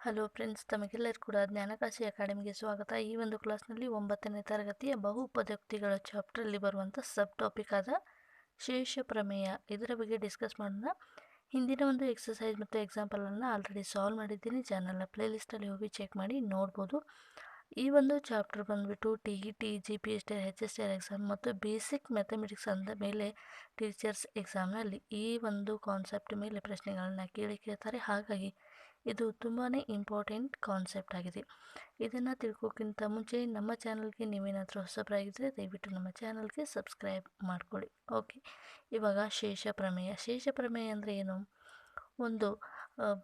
Hello friends ತಮಗೆಲ್ಲರೂ ಕೂಡ ಜ್ಞಾನಕಾಶಿ ಅಕಾಡೆಮಿಗೆ ಸ್ವಾಗತ. ಈ ಒಂದು ಕ್ಲಾಸ್ನಲ್ಲಿ ಒಂಬತ್ತನೇ ತರಗತಿಯ ಬಹುಪದ್ಯಕ್ತಿಗಳ ಚಾಪ್ಟ್ರಲ್ಲಿ ಬರುವಂಥ ಸಬ್ ಟಾಪಿಕ್ ಆದ ಶೇಷ ಪ್ರಮೇಯ. ಇದರ ಬಗ್ಗೆ ಡಿಸ್ಕಸ್ ಮಾಡೋಣ. ಹಿಂದಿನ ಒಂದು ಎಕ್ಸಸೈಸ್ ಮತ್ತು ಎಕ್ಸಾಂಪಲನ್ನು ಆಲ್ರೆಡಿ ಸಾಲ್ವ್ ಮಾಡಿದ್ದೀನಿ. ಚಾನಲ್ನ ಪ್ಲೇಲಿಸ್ಟಲ್ಲಿ ಹೋಗಿ ಚೆಕ್ ಮಾಡಿ ನೋಡ್ಬೋದು. ಈ ಒಂದು ಚಾಪ್ಟರ್ ಬಂದುಬಿಟ್ಟು T E T, G, P, S, T H, S, T, R exam ಮತ್ತು ಬೇಸಿಕ್ ಮ್ಯಾಥಮೆಟಿಕ್ಸ್ ಅಂದ ಮೇಲೆ ಟೀಚರ್ಸ್ ಎಕ್ಸಾಮ್ನಲ್ಲಿ ಈ ಒಂದು ಕಾನ್ಸೆಪ್ಟ್ ಮೇಲೆ ಪ್ರಶ್ನೆಗಳನ್ನು ಕೇಳಿ ಕೇಳ್ತಾರೆ. ಹಾಗಾಗಿ ಇದು ತುಂಬಾ ಇಂಪಾರ್ಟೆಂಟ್ ಕಾನ್ಸೆಪ್ಟ್ ಆಗಿದೆ. ಇದನ್ನು ತಿಳ್ಕೋಕ್ಕಿಂತ ಮುಂಚೆ ನಮ್ಮ ಚಾನಲ್ಗೆ ನೀವೇನಾದರೂ ಹೊಸಬರಾಗಿದ್ದರೆ ದಯವಿಟ್ಟು ನಮ್ಮ ಚಾನಲ್ಗೆ ಸಬ್ಸ್ಕ್ರೈಬ್ ಮಾಡಿಕೊಳ್ಳಿ. ಓಕೆ? ಇವಾಗ ಶೇಷ ಪ್ರಮೇಯ. ಶೇಷ ಪ್ರಮೇಯ ಅಂದರೆ ಏನು? ಒಂದು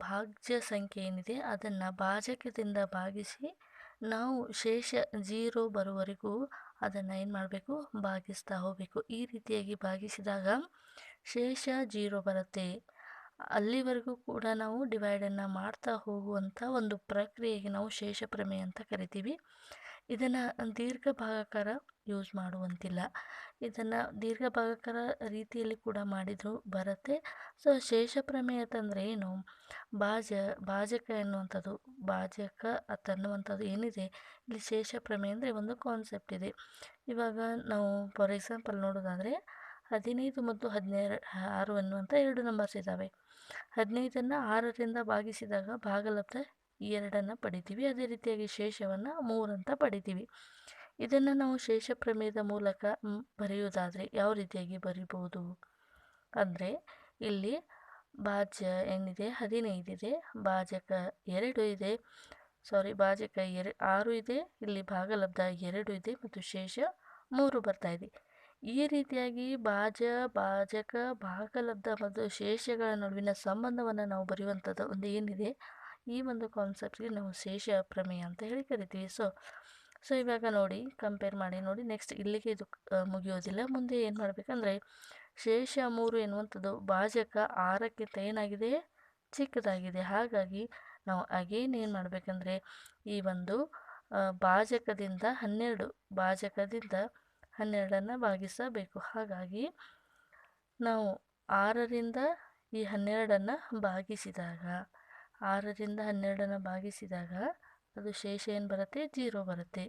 ಭಾಗ್ಯ ಸಂಖ್ಯೆ ಏನಿದೆ ಅದನ್ನು ಭಾಜಕದಿಂದ ಭಾಗಿಸಿ ನಾವು ಶೇಷ ಜೀರೋ ಬರುವವರೆಗೂ ಅದನ್ನು ಏನು ಮಾಡಬೇಕು? ಭಾಗಿಸ್ತಾ ಹೋಗಬೇಕು. ಈ ರೀತಿಯಾಗಿ ಭಾಗಿಸಿದಾಗ ಶೇಷ ಜೀರೋ ಬರುತ್ತೆ. ಅಲ್ಲಿವರೆಗೂ ಕೂಡ ನಾವು ಡಿವೈಡನ್ನು ಮಾಡ್ತಾ ಹೋಗುವಂಥ ಒಂದು ಪ್ರಕ್ರಿಯೆಗೆ ನಾವು ಶೇಷ ಪ್ರಮೇಯ ಅಂತ ಕರಿತೀವಿ. ಇದನ್ನು ದೀರ್ಘ ಭಾಗಾಕಾರ ಯೂಸ್ ಮಾಡುವಂತಿಲ್ಲ. ಇದನ್ನು ದೀರ್ಘ ಭಾಗಾಕಾರ ರೀತಿಯಲ್ಲಿ ಕೂಡ ಮಾಡಿದರೂ ಬರುತ್ತೆ. ಸೊ ಶೇಷ ಪ್ರಮೇಯ ಅಂತಂದರೆ ಏನು? ಭಾಜ, ಭಾಜಕ ಎನ್ನುವಂಥದ್ದು, ಭಾಜಕ ಅನ್ನುವಂಥದ್ದು ಏನಿದೆ? ಇಲ್ಲಿ ಶೇಷ ಪ್ರಮೇಯ ಅಂದರೆ ಒಂದು ಕಾನ್ಸೆಪ್ಟ್ ಇದೆ. ಇವಾಗ ನಾವು ಫಾರ್ ಎಕ್ಸಾಂಪಲ್ ನೋಡೋದಾದರೆ ಹದಿನೈದು ಮತ್ತು ಹದಿನೇಳು ಆರು ಅನ್ನುವಂಥ ಎರಡು ನಂಬರ್ಸ್ ಇದ್ದಾವೆ ಹದಿನೈದನ್ನು ಆರರಿಂದ ಭಾಗಿಸಿದಾಗ ಭಾಗಲಬ್ಧ ಎರಡನ್ನು ಪಡಿತೀವಿ. ಅದೇ ರೀತಿಯಾಗಿ ಶೇಷವನ್ನು ಮೂರಂತ ಪಡಿತೀವಿ. ಇದನ್ನು ನಾವು ಶೇಷ ಪ್ರಮೇಯದ ಮೂಲಕ ಬರೆಯುವುದಾದರೆ ಯಾವ ರೀತಿಯಾಗಿ ಬರಿಬೋದು ಅಂದರೆ ಇಲ್ಲಿ ಭಾಜ್ಯ ಏನಿದೆ ಹದಿನೈದಿದೆ ಭಾಜಕ ಎರಡು ಇದೆ ಸಾರಿ ಭಾಜಕ ಎರ, ಆರು ಇದೆ, ಇಲ್ಲಿ ಭಾಗಲಬ್ಧ ಎರಡು ಇದೆ ಮತ್ತು ಶೇಷ ಮೂರು ಬರ್ತಾ ಇದೆ. ಈ ರೀತಿಯಾಗಿ ಭಾಜ ಭಾಜಕ ಭಾಗಲಬ್ಧ ಮತ್ತು ಶೇಷಗಳ ನಡುವಿನ ಸಂಬಂಧವನ್ನು ನಾವು ಬರೆಯುವಂಥದ್ದು ಒಂದು ಏನಿದೆ, ಈ ಒಂದು ಕಾನ್ಸೆಪ್ಟ್ಗೆ ನಾವು ಶೇಷ, ಪ್ರಮೇಯ ಅಂತ ಹೇಳಿ ಕರಿತೀವಿ. ಸೊ ಸೊ ಇವಾಗ ನೋಡಿ ಕಂಪೇರ್ ಮಾಡಿ ನೋಡಿ ನೆಕ್ಸ್ಟ್ ಇಲ್ಲಿಗೆ ಇದು ಮುಗಿಯೋದಿಲ್ಲ. ಮುಂದೆ ಏನು ಮಾಡಬೇಕಂದ್ರೆ, ಶೇಷ ಮೂರು ಎನ್ನುವಂಥದ್ದು ಭಾಜಕ ಆರಕ್ಕಿಂತ ಏನಾಗಿದೆ? ಚಿಕ್ಕದಾಗಿದೆ. ಹಾಗಾಗಿ ನಾವು ಅಗೇನ್ ಏನು ಮಾಡಬೇಕಂದ್ರೆ, ಈ ಒಂದು ಭಾಜಕದಿಂದ ಹನ್ನೆರಡು ಭಾಜಕದಿಂದ ಹನ್ನೆರಡನ್ನು ಭಾಗಿಸಬೇಕು. ಹಾಗಾಗಿ ನಾವು ಆರರಿಂದ ಈ ಹನ್ನೆರಡನ್ನು ಭಾಗಿಸಿದಾಗ, ಆರರಿಂದ ಹನ್ನೆರಡನ್ನು ಭಾಗಿಸಿದಾಗ ಅದು ಶೇಷ ಏನು ಬರುತ್ತೆ? ಜೀರೋ ಬರುತ್ತೆ.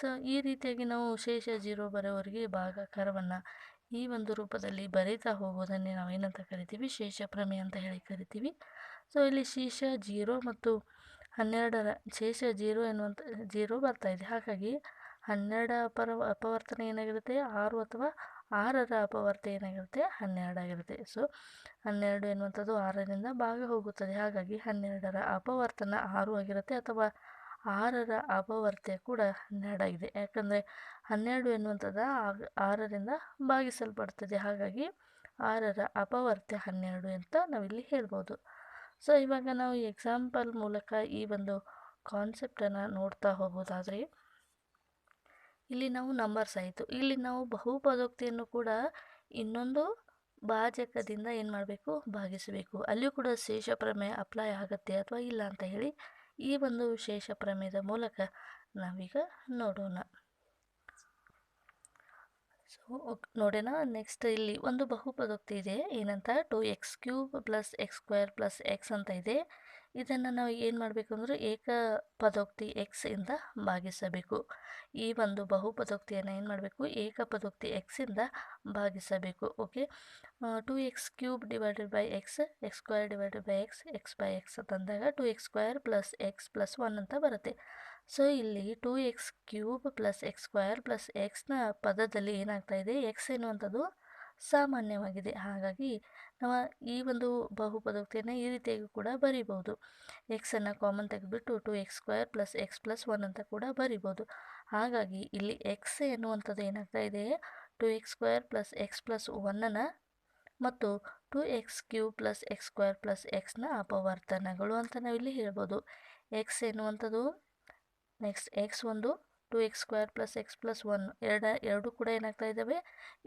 ಸೊ, ಈ ರೀತಿಯಾಗಿ ನಾವು ಶೇಷ, ಜೀರೋ ಬರೋವರೆಗೆ ಭಾಗಾಕಾರವನ್ನು ಈ ಒಂದು ರೂಪದಲ್ಲಿ ಬರೀತಾ ಹೋಗೋದನ್ನೇ ನಾವು ಏನಂತ ಕರಿತೀವಿ? ಶೇಷ ಪ್ರಮೇಯ ಅಂತ ಹೇಳಿ ಕರಿತೀವಿ. ಸೊ, ಇಲ್ಲಿ ಶೇಷ, ಜೀರೋ ಮತ್ತು ಹನ್ನೆರಡರ, ಶೇಷ, ಜೀರೋ ಎನ್ನುವಂಥ ಜೀರೋ ಇದೆ. ಹಾಗಾಗಿ ಹನ್ನೆರಡ ಅಪರ, ಅಪವರ್ತನ ಏನಾಗಿರುತ್ತೆ? ಆರು ಅಥವಾ ಆರರ ಅಪವರ್ತ ಏನಾಗಿರುತ್ತೆ? ಹನ್ನೆರಡಾಗಿರುತ್ತೆ ಸೊ ಹನ್ನೆರಡು ಎನ್ನುವಂಥದ್ದು ಆರರಿಂದ ಭಾಗ ಹೋಗುತ್ತದೆ. ಹಾಗಾಗಿ ಹನ್ನೆರಡರ ಅಪವರ್ತನ ಆರು ಆಗಿರುತ್ತೆ ಅಥವಾ ಆರರ ಅಪವರ್ತ್ಯ ಕೂಡ ಹನ್ನೆರಡಾಗಿದೆ ಯಾಕಂದರೆ ಹನ್ನೆರಡು ಎನ್ನುವಂಥದ್ದು ಆರರಿಂದ ಭಾಗಿಸಲ್ಪಡ್ತದೆ. ಹಾಗಾಗಿ ಆರರ ಅಪವರ್ತ್ಯ ಹನ್ನೆರಡು ಅಂತ ನಾವಿಲ್ಲಿ ಹೇಳ್ಬೋದು. ಸೊ ಇವಾಗ ನಾವು ಎಕ್ಸಾಂಪಲ್ ಮೂಲಕ ಈ ಒಂದು ಕಾನ್ಸೆಪ್ಟನ್ನು ನೋಡ್ತಾ ಹೋಗೋದಾದರೆ ಇಲ್ಲಿ ನಾವು ನಂಬರ್ಸ್ ಆಯಿತು. ಇಲ್ಲಿ ನಾವು ಬಹುಪದೋಕ್ತಿಯನ್ನು ಕೂಡ ಇನ್ನೊಂದು ಭಾಜಕದಿಂದ ಏನು ಮಾಡಬೇಕು? ಭಾಗಿಸಬೇಕು. ಅಲ್ಲಿಯೂ ಕೂಡ ಶೇಷ ಪ್ರಮೇಯ ಅಪ್ಲೈ ಆಗುತ್ತೆ ಅಥವಾ ಇಲ್ಲ ಅಂತ ಹೇಳಿ ಈ ಒಂದು ಶೇಷ ಪ್ರಮೇಯದ ಮೂಲಕ ನಾವೀಗ ನೋಡೋಣ. ಸೊ ನೋಡೋಣ. ನೆಕ್ಸ್ಟ್ ಇಲ್ಲಿ ಒಂದು ಬಹುಪದೋಕ್ತಿ ಇದೆ. ಏನಂತ? Two X cube plus X square plus X ಅಂತ ಇದೆ. ಇದನ್ನು ನಾವು ಏನು ಮಾಡಬೇಕು ಅಂದರೆ ಏಕ ಪದೋಕ್ತಿ ಎಕ್ಸ್ ಇಂದ ಭಾಗಿಸಬೇಕು. ಈ ಒಂದು ಬಹುಪದೋಕ್ತಿಯನ್ನು ಏನು ಮಾಡಬೇಕು? ಏಕ ಪದೋಕ್ತಿ ಎಕ್ಸಿಂದ ಭಾಗಿಸಬೇಕು. Okay two X cube divided by X X square divided by X X by X ಅಂತಂದಾಗ two X square plus X plus one ಅಂತ ಬರುತ್ತೆ. ಸೊ ಇಲ್ಲಿ two X cube plus X square plus ಎಕ್ಸ್ನ ಪದದಲ್ಲಿ ಏನಾಗ್ತಾ ಇದೆ? ಎಕ್ಸ್ ಎನ್ನುವಂಥದ್ದು ಸಾಮಾನ್ಯವಾಗಿದೆ. ಹಾಗಾಗಿ ನಾವು ಈ ಒಂದು ಬಹುಪದೋಕ್ತಿಯನ್ನು ಈ ರೀತಿಯಾಗಿ ಕೂಡ ಬರಿಬೋದು ಎಕ್ಸನ್ನು ಕಾಮನ್ ತೆಗೆದುಬಿಟ್ಟು two X square plus X plus one ಅಂತ ಕೂಡ ಬರಿಬೋದು ಹಾಗಾಗಿ ಇಲ್ಲಿ ಎಕ್ಸ್ ಎನ್ನುವಂಥದ್ದು ಏನಾಗ್ತಾ ಇದೆ? Two X square plus X plus ಒನ್ನನ್ನು ಮತ್ತು two X cube plus X square plus ಎಕ್ಸ್ನ ಅಪವರ್ತನಗಳು ಅಂತ ನಾವಿಲ್ಲಿ ಹೇಳ್ಬೋದು. ಎಕ್ಸ್ ಎನ್ನುವಂಥದ್ದು ನೆಕ್ಸ್ಟ್ ಎಕ್ಸ್ ಒಂದು two X square plus X plus one ಎರಡ, ಎರಡು ಕೂಡ ಏನಾಗ್ತಾ ಇದ್ದಾವೆ?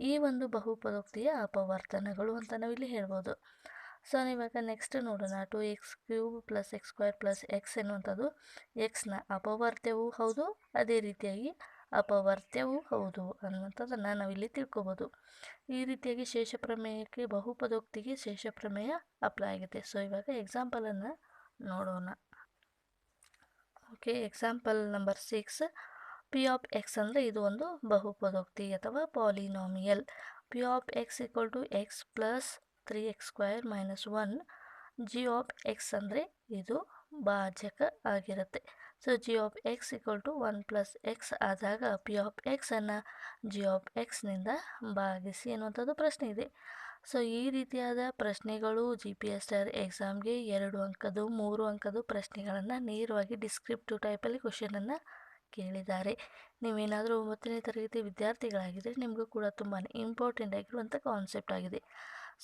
ಈ ಒಂದು ಬಹುಪದೋಕ್ತಿಯ ಅಪವರ್ತನಗಳು ಅಂತ ನಾವು ಇಲ್ಲಿ ಹೇಳ್ಬೋದು. ಸೊ ಇವಾಗ ನೆಕ್ಸ್ಟ್ ನೋಡೋಣ. Two X cube plus X square plus X ಎನ್ನುವಂಥದ್ದು ಎಕ್ಸ್ನ ಅಪವರ್ತ್ಯವೂ ಹೌದು, ಅದೇ ರೀತಿಯಾಗಿ ಅಪವರ್ತ್ಯವೂ ಹೌದು ಅನ್ನುವಂಥದ್ದನ್ನು ನಾವಿಲ್ಲಿ ತಿಳ್ಕೊಬೋದು. ಈ ರೀತಿಯಾಗಿ ಶೇಷ ಪ್ರಮೇಯಕ್ಕೆ ಬಹುಪದೋಕ್ತಿಗೆ ಶೇಷ ಪ್ರಮೇಯ ಅಪ್ಲೈ ಆಗಿದೆ. ಸೊ ಇವಾಗ ಎಕ್ಸಾಂಪಲನ್ನು ನೋಡೋಣ. Okay example number six P of X ಅಂದರೆ ಇದು ಒಂದು ಬಹುಪದೋಕ್ತಿ ಅಥವಾ polynomial P of X equal to X plus three X square minus one G of X ಅಂದರೆ ಇದು ಭಾಜಕ ಆಗಿರುತ್ತೆ. So G of X equal to one plus X ಆದಾಗ ಪಿ ಆಫ್ ಎಕ್ಸನ್ನು ಜಿ ಆಫ್ ಎಕ್ಸ್ನಿಂದ ಭಾಗಿಸಿ ಅನ್ನುವಂಥದ್ದು ಪ್ರಶ್ನೆ ಇದೆ. ಸೊ ಈ ರೀತಿಯಾದ ಪ್ರಶ್ನೆಗಳು ಜಿ ಪಿ ಎಸ್ ಆರ್ ಎಕ್ಸಾಮ್ಗೆ ಎರಡು ಅಂಕದ್ದು, ಮೂರು ಅಂಕದ್ದು ಪ್ರಶ್ನೆಗಳನ್ನು ನೇರವಾಗಿ ಡಿಸ್ಕ್ರಿಪ್ಟಿವ್ ಟೈಪಲ್ಲಿ ಕ್ವಶನನ್ನು ಕೇಳಿದ್ದಾರೆ. ನೀವೇನಾದರೂ ಒಂಬತ್ತನೇ ತರಗತಿ ವಿದ್ಯಾರ್ಥಿಗಳಾಗಿದ್ದರೆ ನಿಮಗೂ ಕೂಡ ತುಂಬಾ ಇಂಪಾರ್ಟೆಂಟ್ ಆಗಿರುವಂಥ ಕಾನ್ಸೆಪ್ಟ್ ಆಗಿದೆ.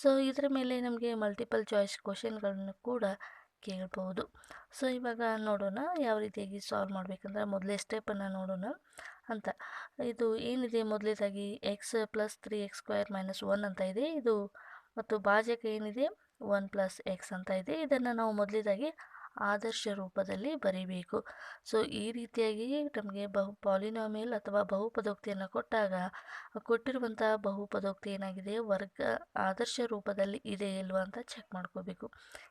ಸೊ ಇದರ ಮೇಲೆ ನಮಗೆ ಮಲ್ಟಿಪಲ್ ಚಾಯ್ಸ್ ಕ್ವಶನ್ಗಳನ್ನು ಕೂಡ ಕೇಳ್ಬೋದು. ಸೊ ಇವಾಗ ನೋಡೋಣ ಯಾವ ರೀತಿಯಾಗಿ ಸಾಲ್ವ್ ಮಾಡಬೇಕಂದ್ರೆ ಮೊದಲೇ ಸ್ಟೆಪ್ಪನ್ನು ನೋಡೋಣ ಅಂತ. ಇದು ಏನಿದೆ? ಮೊದಲೇದಾಗಿ X plus three X square minus one ಅಂತ ಇದೆ. ಇದು ಮತ್ತು ಭಾಜಕ ಏನಿದೆ? ಒನ್ ಪ್ಲಸ್ ಎಕ್ಸ್ ಅಂತ ಇದೆ. ಇದನ್ನು ನಾವು ಮೊದಲೇದಾಗಿ ಆದರ್ಶ ರೂಪದಲ್ಲಿ ಬರೀಬೇಕು. ಸೊ, ಈ ರೀತಿಯಾಗಿ ನಮಗೆ ಬಹು, ಪಾಲಿನಾಮಿಯಲ್ ಅಥವಾ ಬಹುಪದೋಕ್ತಿಯನ್ನು ಕೊಟ್ಟಾಗ ಕೊಟ್ಟಿರುವಂಥ ಬಹುಪದೋಕ್ತಿ ಏನಾಗಿದೆ? ವರ್ಗ, ಆದರ್ಶ ರೂಪದಲ್ಲಿ ಇದೆ ಇಲ್ವಾ ಅಂತ ಚೆಕ್ ಮಾಡ್ಕೋಬೇಕು.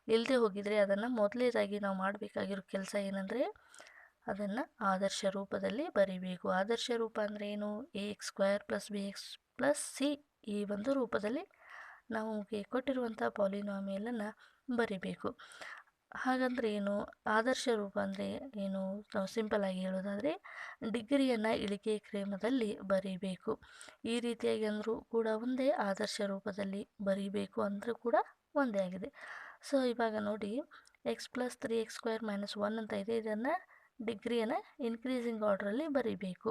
ಇಲ್ಲದೆ ಹೋಗಿದರೆ ಅದನ್ನು ಮೊದಲೇದಾಗಿ ನಾವು ಮಾಡಬೇಕಾಗಿರೋ ಕೆಲಸ ಏನಂದರೆ ಅದನ್ನು ಆದರ್ಶ ರೂಪದಲ್ಲಿ ಬರೀಬೇಕು. ಆದರ್ಶ ರೂಪ ಅಂದರೆ ಏನು? A X square plus B X plus C ಈ ಒಂದು ರೂಪದಲ್ಲಿ ನಮಗೆ ಕೊಟ್ಟಿರುವಂಥ ಪಾಲಿನಾಮಿಯಲನ್ನು ಬರಿಬೇಕು. ಹಾಗಂದ್ರೆ ಏನು ಆದರ್ಶ ರೂಪ ಅಂದರೆ ಏನು ನಾವು ಆಗಿ ಹೇಳೋದಾದರೆ ಡಿಗ್ರಿಯನ್ನು ಇಳಿಕೆ ಕ್ರಮದಲ್ಲಿ ಬರೀಬೇಕು. ಈ ರೀತಿಯಾಗಿ ಅಂದರೂ ಕೂಡ ಒಂದೇ ಆದರ್ಶ ರೂಪದಲ್ಲಿ ಬರೀಬೇಕು ಅಂದರೂ ಕೂಡ ಒಂದೇ ಆಗಿದೆ. ಸೊ ಇವಾಗ ನೋಡಿ X plus three X square minus one ಅಂತ ಇದೆ. ಇದನ್ನು ಡಿಗ್ರಿಯನ್ನು ಇನ್ಕ್ರೀಸಿಂಗ್ ಆರ್ಡ್ರಲ್ಲಿ ಬರೀಬೇಕು.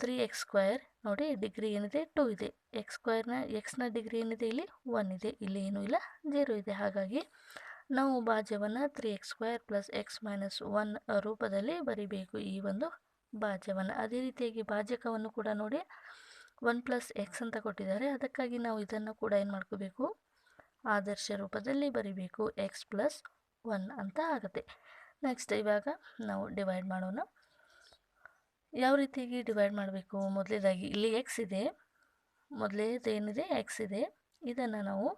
ತ್ರೀ ಎಕ್ಸ್ ಸ್ಕ್ವೇರ್ ನೋಡಿ ಡಿಗ್ರಿ ಏನಿದೆ? ಟೂ ಇದೆ. ಎಕ್ಸ್ ಸ್ಕ್ವೇರ್ನ ಎಕ್ಸ್ನ ಡಿಗ್ರಿ ಏನಿದೆ ಇಲ್ಲಿ? ಒನ್ ಇದೆ. ಇಲ್ಲಿ ಏನೂ ಇಲ್ಲ. ಜೀರೋ ಇದೆ. ಹಾಗಾಗಿ ನಾವು ಭಾಜ್ಯವನ್ನು three X square plus X minus one ರೂಪದಲ್ಲಿ ಬರಿಬೇಕು ಈ ಒಂದು ಭಾಜ್ಯವನ್ನು ಅದೇ ರೀತಿಯಾಗಿ ಭಾಜಕವನ್ನು ಕೂಡ ನೋಡಿ ಒನ್ ಪ್ಲಸ್ ಎಕ್ಸ್ ಅಂತ ಕೊಟ್ಟಿದ್ದಾರೆ. ಅದಕ್ಕಾಗಿ ನಾವು ಇದನ್ನು ಕೂಡ ಏನು ಮಾಡ್ಕೋಬೇಕು? ಆದರ್ಶ ರೂಪದಲ್ಲಿ ಬರಿಬೇಕು. ಎಕ್ಸ್ ಪ್ಲಸ್ ಒನ್ ಅಂತ ಆಗುತ್ತೆ. ನೆಕ್ಸ್ಟ್ ಇವಾಗ ನಾವು ಡಿವೈಡ್ ಮಾಡೋಣ. ಯಾವ ರೀತಿಯಾಗಿ ಡಿವೈಡ್ ಮಾಡಬೇಕು? ಮೊದಲೇದಾಗಿ ಇಲ್ಲಿ ಎಕ್ಸ್ ಇದೆ. ಮೊದಲೇದೇನಿದೆ? ಎಕ್ಸ್ ಇದೆ. ಇದನ್ನು ನಾವು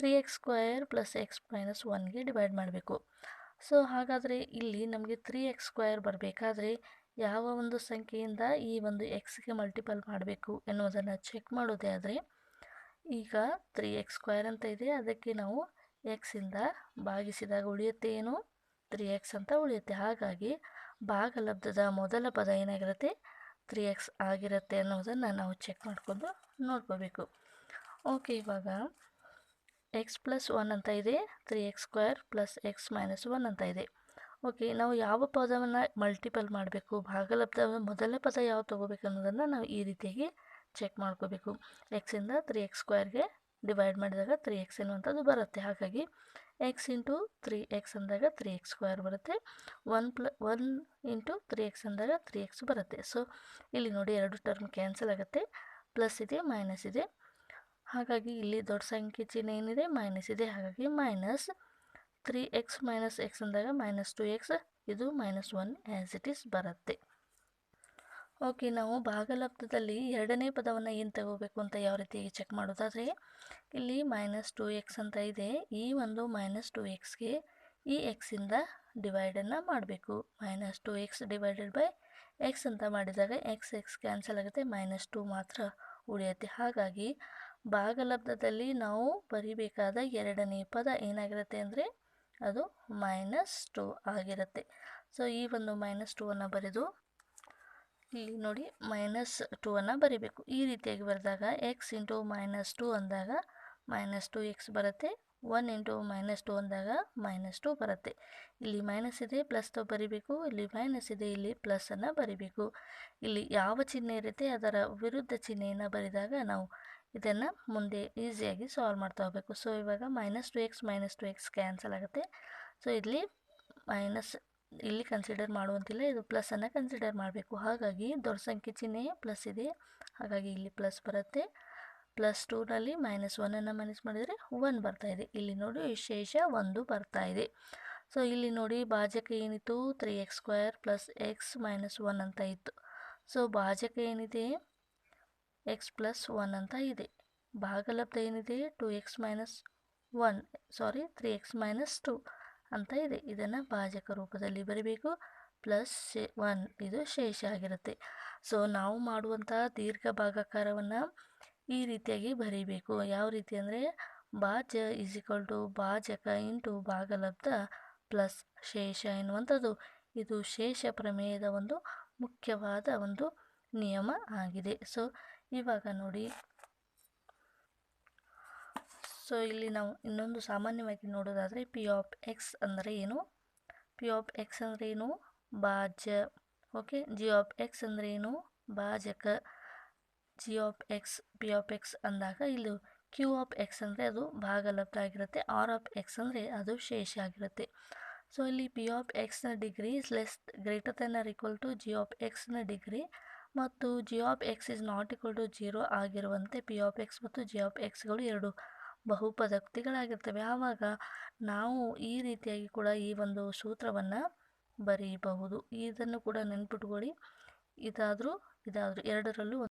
three X square plus X minus ಒನ್ಗೆ divide ಮಾಡಬೇಕು. ಸೊ ಹಾಗಾದರೆ ಇಲ್ಲಿ ನಮಗೆ ತ್ರೀ ಎಕ್ಸ್ ಸ್ಕ್ವಯರ್ ಬರಬೇಕಾದ್ರೆ ಯಾವ ಒಂದು ಸಂಖ್ಯೆಯಿಂದ ಈ ಒಂದು ಎಕ್ಸ್ಗೆ ಮಲ್ಟಿಪಲ್ ಮಾಡಬೇಕು ಎನ್ನುವುದನ್ನು ಚೆಕ್ ಮಾಡೋದೇ ಆದರೆ ಈಗ ತ್ರೀ ಎಕ್ಸ್ ಸ್ಕ್ವಯರ್ ಅಂತ ಇದೆ. ಅದಕ್ಕೆ ನಾವು ಎಕ್ಸಿಂದ ಭಾಗಿಸಿದಾಗ ಉಳಿಯುತ್ತೆ ಏನು? ತ್ರೀ ಎಕ್ಸ್ ಅಂತ ಉಳಿಯುತ್ತೆ. ಹಾಗಾಗಿ ಭಾಗಲಬ್ಧದ ಮೊದಲ ಪದ ಏನಾಗಿರುತ್ತೆ? ತ್ರೀ ಎಕ್ಸ್ ಆಗಿರುತ್ತೆ ಅನ್ನೋದನ್ನು ನಾವು ಚೆಕ್ ಮಾಡಿಕೊಂಡು ನೋಡ್ಕೋಬೇಕು. ಓಕೆ ಇವಾಗ ಎಕ್ಸ್ ಪ್ಲಸ್ ಒನ್ ಅಂತ ಇದೆ three X square plus X minus one ಅಂತ ಇದೆ. ಓಕೆ ನಾವು ಯಾವ ಪದವನ್ನು ಮಲ್ಟಿಪಲ್ ಮಾಡಬೇಕು ಭಾಗಲಬ್ಧ ಮೊದಲನೇ ಪದ ಯಾವ ತೊಗೋಬೇಕು ಅನ್ನೋದನ್ನು ನಾವು ಈ ರೀತಿಯಾಗಿ ಚೆಕ್ ಮಾಡ್ಕೋಬೇಕು. ಎಕ್ಸಿಂದ ತ್ರೀ ಎಕ್ಸ್ ಸ್ಕ್ವೇರ್ಗೆ ಡಿವೈಡ್ ಮಾಡಿದಾಗ ತ್ರೀ ಎಕ್ಸ್ ಎನ್ನುವಂಥದ್ದು ಬರುತ್ತೆ. ಹಾಗಾಗಿ ಎಕ್ಸ್ ಇಂಟು ತ್ರೀ ಎಕ್ಸ್ ಅಂದಾಗ ತ್ರೀ ಎಕ್ಸ್ ಸ್ಕ್ವೇರ್ ಬರುತ್ತೆ. ಒನ್ ಪ್ಲ ಒನ್ ಇಂಟು ತ್ರೀ ಎಕ್ಸ್ ಅಂದಾಗ ತ್ರೀ ಎಕ್ಸ್ ಬರುತ್ತೆ. ಸೊ ಇಲ್ಲಿ ನೋಡಿ ಎರಡು ಟರ್ಮ್ ಕ್ಯಾನ್ಸಲ್ ಆಗುತ್ತೆ. ಪ್ಲಸ್ ಇದೆ ಮೈನಸ್ ಇದೆ. ಹಾಗಾಗಿ ಇಲ್ಲಿ ದೊಡ್ಡ ಸಂಖ್ಯೆ ಚಿಹ್ನೆ ಏನಿದೆ? ಮೈನಸ್ ಇದೆ. ಹಾಗಾಗಿ minus three X minus X ಅಂದಾಗ ಮೈನಸ್ ಟು ಎಕ್ಸ್ ಇದು minus one as it is ಬರುತ್ತೆ. ಓಕೆ ನಾವು ಭಾಗಲಬ್ಧದಲ್ಲಿ ಎರಡನೇ ಪದವನ್ನು ಏನು ತಗೋಬೇಕು ಅಂತ ಯಾವ ರೀತಿಯಾಗಿ ಚೆಕ್ ಮಾಡೋದಾದರೆ, ಇಲ್ಲಿ ಮೈನಸ್ ಟು ಎಕ್ಸ್ ಅಂತ ಇದೆ. ಈ ಒಂದು ಮೈನಸ್ ಟು ಎಕ್ಸ್ಗೆ ಈ ಎಕ್ಸಿಂದ ಡಿವೈಡನ್ನು ಮಾಡಬೇಕು. Minus two X divided by X ಅಂತ ಮಾಡಿದಾಗ ಎಕ್ಸ್ ಎಕ್ಸ್ ಕ್ಯಾನ್ಸಲ್ ಆಗುತ್ತೆ. ಮೈನಸ್ ಟು ಮಾತ್ರ ಉಳಿಯುತ್ತೆ. ಹಾಗಾಗಿ ಭಾಗಲಬ್ಧದಲ್ಲಿ ನಾವು ಬರಿಬೇಕಾದ ಎರಡನೇ ಪದ ಏನಾಗಿರುತ್ತೆ ಅಂದರೆ ಅದು ಮೈನಸ್ ಟು ಆಗಿರುತ್ತೆ. ಸೊ ಈ ಒಂದು ಮೈನಸ್ ಟೂವನ್ನು ಬರೆದು ಇಲ್ಲಿ ನೋಡಿ ಮೈನಸ್ ಟೂ ಅನ್ನು ಬರಿಬೇಕು. ಈ ರೀತಿಯಾಗಿ ಬರೆದಾಗ ಎಕ್ಸ್ ಇಂಟು ಮೈನಸ್ ಟು ಅಂದಾಗ ಮೈನಸ್ ಟು ಎಕ್ಸ್ ಬರುತ್ತೆ ಒನ್ ಇಂಟು ಮೈನಸ್ ಟು ಅಂದಾಗ ಮೈನಸ್ ಟು ಬರುತ್ತೆ. ಇಲ್ಲಿ ಮೈನಸ್ ಇದೆ ಪ್ಲಸ್ ತ ಬರಿಬೇಕು. ಇಲ್ಲಿ ಮೈನಸ್ ಇದೆ, ಇಲ್ಲಿ ಪ್ಲಸ್ಸನ್ನು ಬರಿಬೇಕು. ಇಲ್ಲಿ ಯಾವ ಚಿಹ್ನೆ ಇರುತ್ತೆ ಅದರ ವಿರುದ್ಧ ಚಿಹ್ನೆಯನ್ನು ಬರೆದಾಗ ನಾವು ಇದನ್ನು ಮುಂದೆ ಈಸಿಯಾಗಿ ಸಾಲ್ವ್ ಮಾಡ್ತಾ ಹೋಗಬೇಕು. ಸೊ ಇವಾಗ minus two X minus two X cancel ಆಗುತ್ತೆ. ಸೊ ಇಲ್ಲಿ ಮೈನಸ್ ಇಲ್ಲಿ ಕನ್ಸಿಡರ್ ಮಾಡುವಂತಿಲ್ಲ, ಇದು ಪ್ಲಸ್ಸನ್ನು ಕನ್ಸಿಡರ್ ಮಾಡಬೇಕು. ಹಾಗಾಗಿ ದೊಡ್ಡ ಸಂಖ್ಯೆ ಚಿಹ್ನೆ ಪ್ಲಸ್ ಇದೆ. ಹಾಗಾಗಿ ಇಲ್ಲಿ ಪ್ಲಸ್ ಬರುತ್ತೆ. ಪ್ಲಸ್ ಟೂನಲ್ಲಿ ಮೈನಸ್ ಒನ್ನನ್ನು ಮೈನಸ್ ಮಾಡಿದರೆ ಒನ್ ಬರ್ತಾ ಇದೆ. ಇಲ್ಲಿ ನೋಡಿ ವಿಶೇಷ ಒಂದು ಬರ್ತಾ ಇದೆ. ಸೊ ಇಲ್ಲಿ ನೋಡಿ ಭಾಜಕ ಏನಿತ್ತು? Three X square plus X minus one ಅಂತ ಇತ್ತು. ಸೊ ಭಾಜಕ ಏನಿದೆ? ಎಕ್ಸ್ ಪ್ಲಸ್ ಒನ್ ಅಂತ ಇದೆ. ಭಾಗಲಬ್ಧ ಏನಿದೆ two X minus one, sorry, three X minus two ಅಂತ ಇದೆ. ಇದನ್ನು ಭಾಜಕ ರೂಪದಲ್ಲಿ ಬರೀಬೇಕು. ಪ್ಲಸ್ ಶೇ, ಒನ್, ಇದು ಶೇಷ ಆಗಿರುತ್ತೆ. ಸೊ, ನಾವು ಮಾಡುವಂತಹ ದೀರ್ಘ ಭಾಗಾಕಾರವನ್ನು ಈ ರೀತಿಯಾಗಿ ಬರೀಬೇಕು. ಯಾವ ರೀತಿ ಅಂದರೆ, ಭಾಜ ಈಸ್ ಈಕ್ವಲ್ ಟು ಭಾಜಕ ಇಂಟು ಭಾಗಲಬ್ಧ ಪ್ಲಸ್ ಶೇಷ ಎನ್ನುವಂಥದ್ದು. ಇದು ಶೇಷ ಪ್ರಮೇಯದ ಒಂದು ಮುಖ್ಯವಾದ ಒಂದು ನಿಯಮ ಆಗಿದೆ. ಸೊ ಇವಾಗ ನೋಡಿ. ಸೊ ಇಲ್ಲಿ ನಾವು ಇನ್ನೊಂದು ಸಾಮಾನ್ಯವಾಗಿ ನೋಡೋದಾದರೆ ಪಿ ಆಫ್ ಎಕ್ಸ್ ಅಂದರೆ ಏನು? ಪಿ ಆಫ್ ಎಕ್ಸ್ ಅಂದರೆ ಏನು? ಭಾಜ್ಯ. ಓಕೆ ಜಿ ಆಫ್ ಎಕ್ಸ್ ಅಂದರೆ ಏನು? ಭಾಜಕ. G of X P of X ಅಂದಾಗ ಇಲ್ಲಿ ಕ್ಯೂ ಆಫ್ ಎಕ್ಸ್ ಅಂದರೆ ಅದು ಭಾಗಲಬ್ಧ ಆಗಿರುತ್ತೆ. ಆರ್ ಆಫ್ ಎಕ್ಸ್ ಅಂದರೆ ಅದು ಶೇಷ ಆಗಿರುತ್ತೆ. ಸೊ ಇಲ್ಲಿ ಪಿ ಆಫ್ ಎಕ್ಸ್ನ degree is less greater than or equal to G of ಎಕ್ಸ್ನ ಡಿಗ್ರಿ ಮತ್ತು G of X is not equal to zero ಆಗಿರುವಂತೆ P of X ಮತ್ತು ಜಿ ಆಫ್ ಎಕ್ಸ್ಗಳು ಎರಡು ಬಹುಪದಕ್ತಿಗಳಾಗಿರ್ತವೆ. ಆವಾಗ ನಾವು ಈ ರೀತಿಯಾಗಿ ಕೂಡ ಈ ಒಂದು ಸೂತ್ರವನ್ನು ಬರೀಬಹುದು. ಇದನ್ನು ಕೂಡ ನೆನ್ಪಿಟ್ಕೊಳ್ಳಿ. ಇದಾದರೂ ಇದಾದರೂ ಎರಡರಲ್ಲೂ